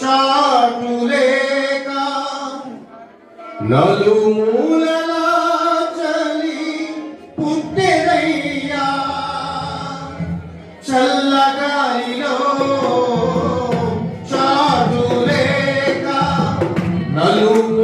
చాటులేక నలుమూలలా చలి పుట్టెదయ్యా. చల్లగాలిలో చాటులేక నలుమూలలా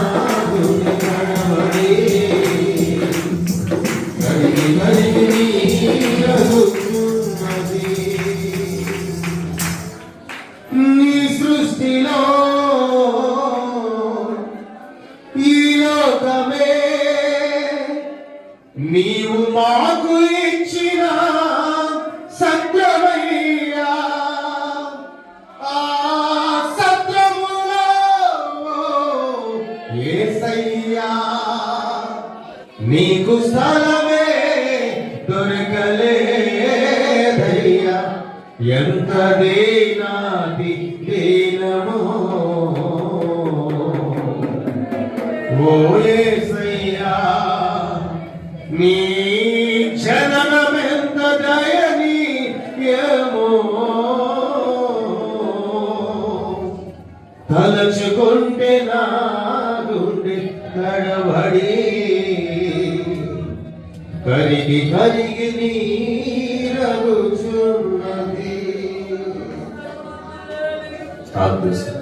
నీవు మాకు ఇచ్చిన సత్యమయ్యా. ఆ సత్యములో ఏసయ్యా. నీకు స్థలమే దొరకలేదయ్యా. ఎంత దేనాది దేనమో. ఓ ఏ నీ జననమెంత దయనీయమో తలచుకుంటే నా గుండె తడబడి కరిగి కరిగి నీరగుచున్నది God.